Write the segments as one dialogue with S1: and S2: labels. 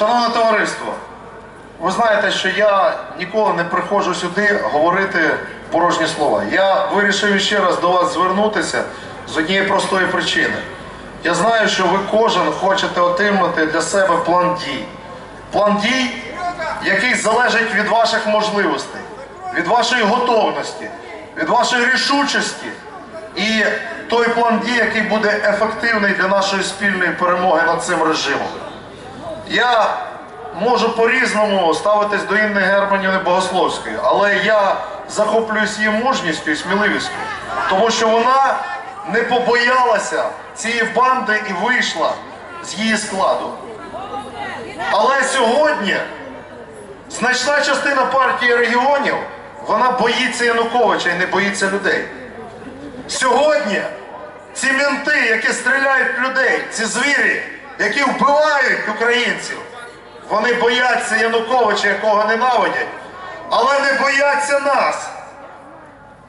S1: Шановне товариство, ви знаєте, що я ніколи не приходжу сюди говорити порожні слова. Я вирішив ще раз до вас звернутися з однієї простої причини. Я знаю, що ви кожен хочете отримати для себе план дій. План дій, який залежить від ваших можливостей, від вашої готовності, від вашої рішучості. І той план дій, який буде ефективний для нашої спільної перемоги над цим режимом. Я можу по-різному ставитись до Інни Германівни Богословської, але я захоплююсь її мужністю і сміливістю, тому що вона не побоялася цієї банди і вийшла з її складу. Але сьогодні значна частина партії регіонів вона боїться Януковича і не боїться людей. Сьогодні ці менти, які стріляють людей, ці звірі, які вбивають українців, вони бояться Януковича, якого ненавидять, але не бояться нас.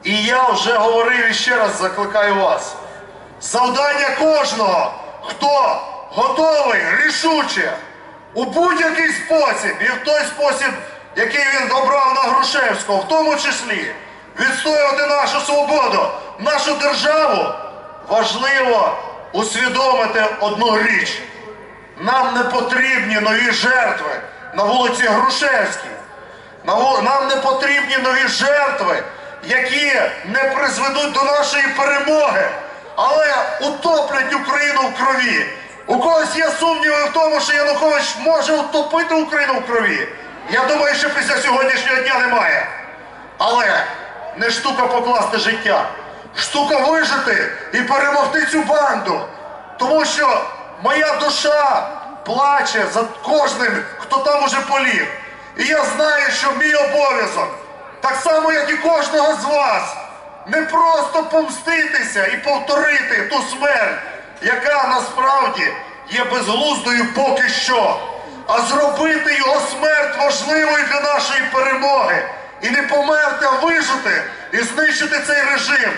S1: І я вже говорив і ще раз закликаю вас. Завдання кожного, хто готовий рішуче у будь-який спосіб, і в той спосіб, який він обрав на Грушевського, в тому числі відстоювати нашу свободу, нашу державу, важливо усвідомити одну річ. Нам не потрібні нові жертви на вулиці Грушевській. Нам не потрібні нові жертви, які не призведуть до нашої перемоги, але утоплять Україну в крові. У когось є сумніви в тому, що Янукович може утопити Україну в крові. Я думаю, що після сьогоднішнього дня немає. Але не штука покласти життя, штука вижити і перемогти цю банду. Тому що моя душа плаче за кожним, хто там уже поліг. І я знаю, що мій обов'язок, так само, як і кожного з вас, не просто помститися і повторити ту смерть, яка насправді є безглуздою поки що, а зробити його смерть важливою для нашої перемоги. І не померти, а вижити і знищити цей режим.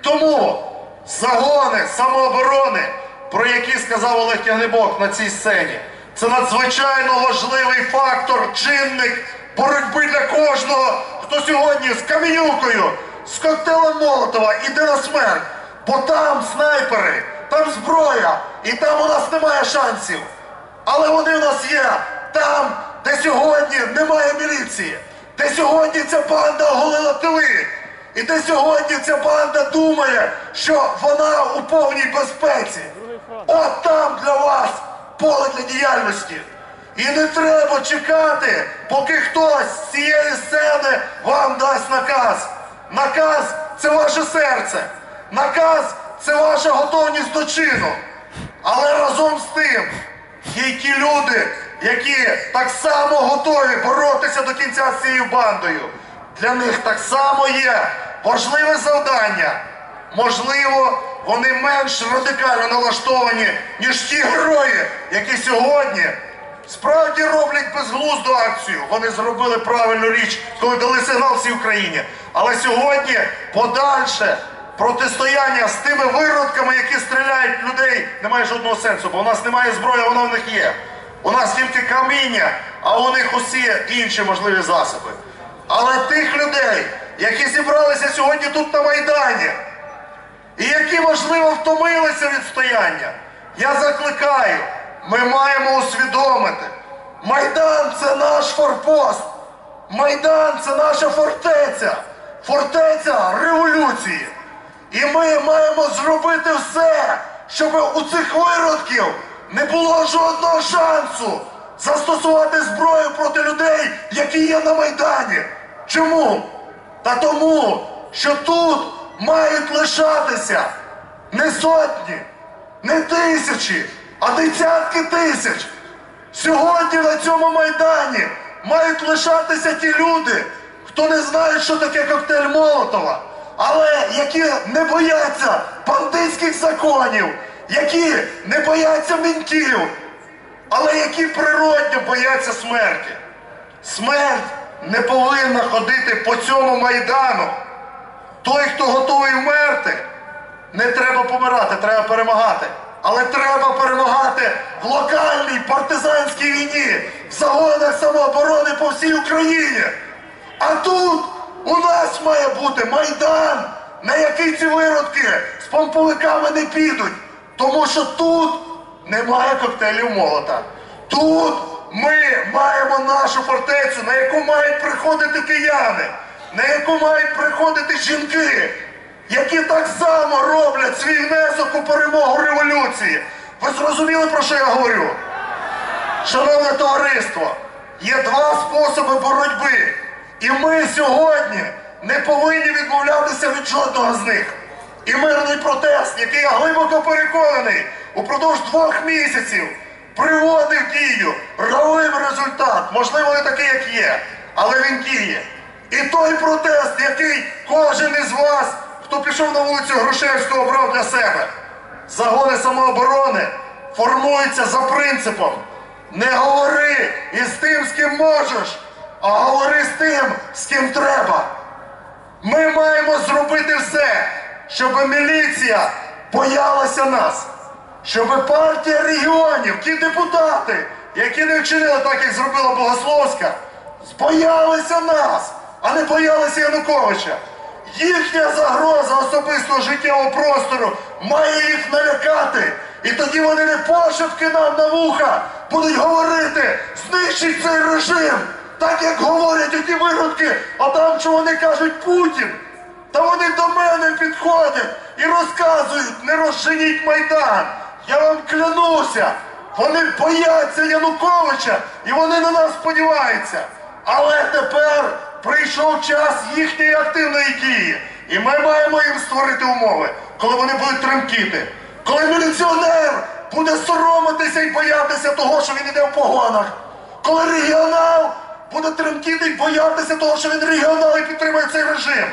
S1: Тому загони самооборони, про які сказав Олег Тягнебок на цій сцені, це надзвичайно важливий фактор, чинник боротьби для кожного, хто сьогодні з камінюкою, з коктейлем Молотова іде на смерть. Бо там снайпери, там зброя, і там у нас немає шансів. Але вони в нас є там, де сьогодні немає міліції, де сьогодні ця банда оголила тили, і де сьогодні ця банда думає, що вона у повній безпеці. От там для вас поле для діяльності. І не треба чекати, поки хтось з цієї сцени вам дасть наказ. Наказ це ваше серце. Наказ це ваша готовність до чину. Але разом з тим є ті люди, які так само готові боротися до кінця з цією бандою. Для них так само є важливе завдання. Можливо, вони менш радикально налаштовані, ніж ті герої, які сьогодні справді роблять безглузду акцію. Вони зробили правильну річ, коли дали сигнал всій Україні. Але сьогодні подальше протистояння з тими виродками, які стріляють в людей, немає жодного сенсу, бо у нас немає зброї, а вона в них є. У нас тільки каміння, а у них усі інші можливі засоби. Але тих людей, які зібралися сьогодні тут на Майдані, і які, можливо, втомилися від стояння, я закликаю, ми маємо усвідомити, Майдан це наш форпост, Майдан це наша фортеця, фортеця революції. І ми маємо зробити все, щоб у цих виродків не було жодного шансу застосувати зброю проти людей, які є на Майдані. Чому? Та тому, що тут мають лишатися не сотні, не тисячі, а десятки тисяч. Сьогодні на цьому майдані мають лишатися ті люди, хто не знає, що таке коктейль Молотова, але які не бояться бандитських законів, які не бояться мінтів, але які природньо бояться смерті. Смерть не повинна ходити по цьому майдану. Той, хто готовий вмерти, не треба помирати, треба перемагати. Але треба перемагати в локальній партизанській війні, в загонах самооборони по всій Україні. А тут у нас має бути майдан, на який ці виродки з помповиками не підуть. Тому що тут немає коктейлів молота. Тут ми маємо нашу фортецю, на яку мають приходити кияни, на яку мають приходити жінки, які так само роблять свій внесок у перемогу революції. Ви зрозуміли, про що я говорю? Шановне товариство, є два способи боротьби. І ми сьогодні не повинні відмовлятися від жодного з них. І мирний протест, який я глибоко переконаний, упродовж двох місяців приводив дію, робив результат, можливо, не такий, як є, але він діє. І той протест, який кожен із вас, хто пішов на вулицю Грушевського, обрав для себе. Загони самооборони формуються за принципом. Не говори із тим, з ким можеш, а говори з тим, з ким треба. Ми маємо зробити все, щоб міліція боялася нас, щоб партія регіонів, ті депутати, які не вчинили так, як зробила Богословська, боялися нас, а не боялися Януковича. Їхня загроза особистого життєвого простору має їх налякати. І тоді вони не пошепки нам на вуха будуть говорити, знищить цей режим, так як говорять оті виродки, а там, що вони кажуть Путін. Та вони до мене підходять і розказують, не розженіть Майдан. Я вам клянуся, вони бояться Януковича і вони на нас сподіваються. Але тепер прийшов час їхньої активної дії. І ми маємо їм створити умови, коли вони будуть тремтіти. Коли міліціонер буде соромитися і боятися того, що він іде в погонах. Коли регіонал буде тремтіти і боятися того, що він регіонал і підтримує цей режим.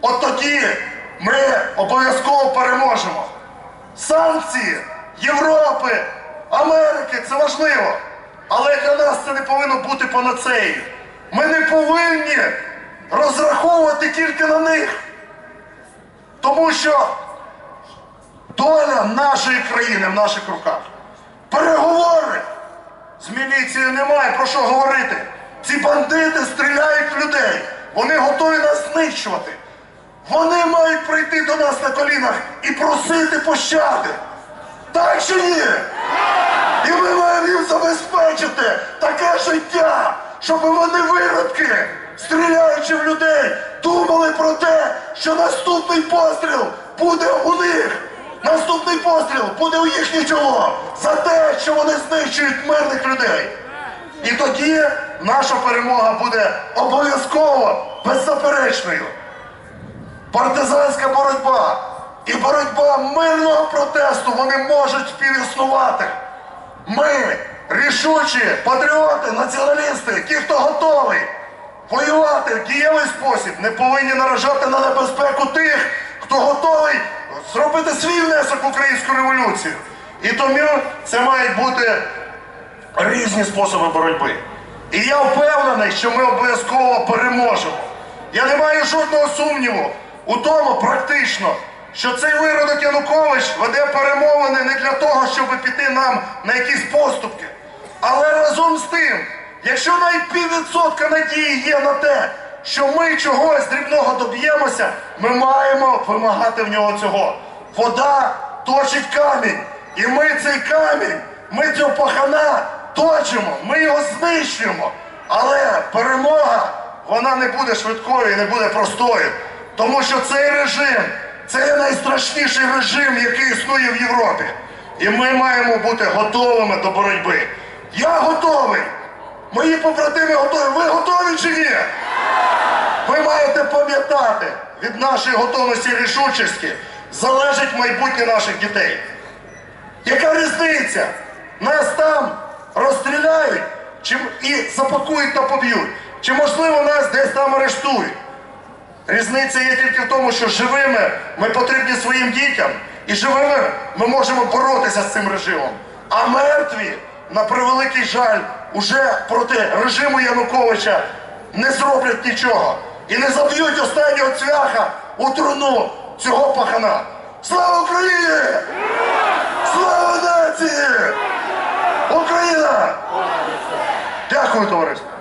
S1: От тоді ми обов'язково переможемо. Санкції Європи, Америки це важливо. Але для нас це не повинно бути панацеєю. Ми не повинні розраховувати тільки на них. Тому що доля нашої країни в наших руках. Переговори з міліцією немає про що говорити. Ці бандити стріляють в людей. Вони готові нас знищувати. Вони мають прийти до нас на колінах і просити пощади. Так чи ні? І ми маємо їм забезпечити таке життя, щоб вони виродки, стріляючи в людей, думали про те, що наступний постріл буде у них. Наступний постріл буде у їхнє чоло за те, що вони знищують мирних людей. І тоді наша перемога буде обов'язково беззаперечною. Партизанська боротьба і боротьба мирного протесту вони можуть співіснувати. Ми, рішучі патріоти, націоналісти, ті, хто готовий воювати в дієвий спосіб, не повинні наражати на небезпеку тих, хто готовий зробити свій внесок в українську революцію. І тому це мають бути різні способи боротьби. І я впевнений, що ми обов'язково переможемо. Я не маю жодного сумніву у тому, практично, що цей виродок Янукович веде перемовини не для того, щоб піти нам на якісь поступки. Але разом з тим, якщо навіть піввідсотка надії є на те, що ми чогось дрібного доб'ємося, ми маємо вимагати в нього цього. Вода точить камінь. І ми цей камінь, ми цього пахана точимо, ми його знищуємо. Але перемога, вона не буде швидкою і не буде простою. Тому що цей режим це найстрашніший режим, який існує в Європі. І ми маємо бути готовими до боротьби. Я готовий. Мої побратими готові. Ви готові чи ні? Ви маєте пам'ятати, від нашої готовності і рішучості залежить майбутнє наших дітей. Яка різниця? Нас там розстріляють чи, і запакують та поб'ють. Чи можливо нас десь там арештують? Різниця є тільки в тому, що живими ми потрібні своїм дітям, і живими ми можемо боротися з цим режимом. А мертві, на превеликий жаль, уже проти режиму Януковича не зроблять нічого. І не заб'ють останнього цвяха у труну цього пахана. Слава Україні! Слава нації! Україна! Дякую, товариство!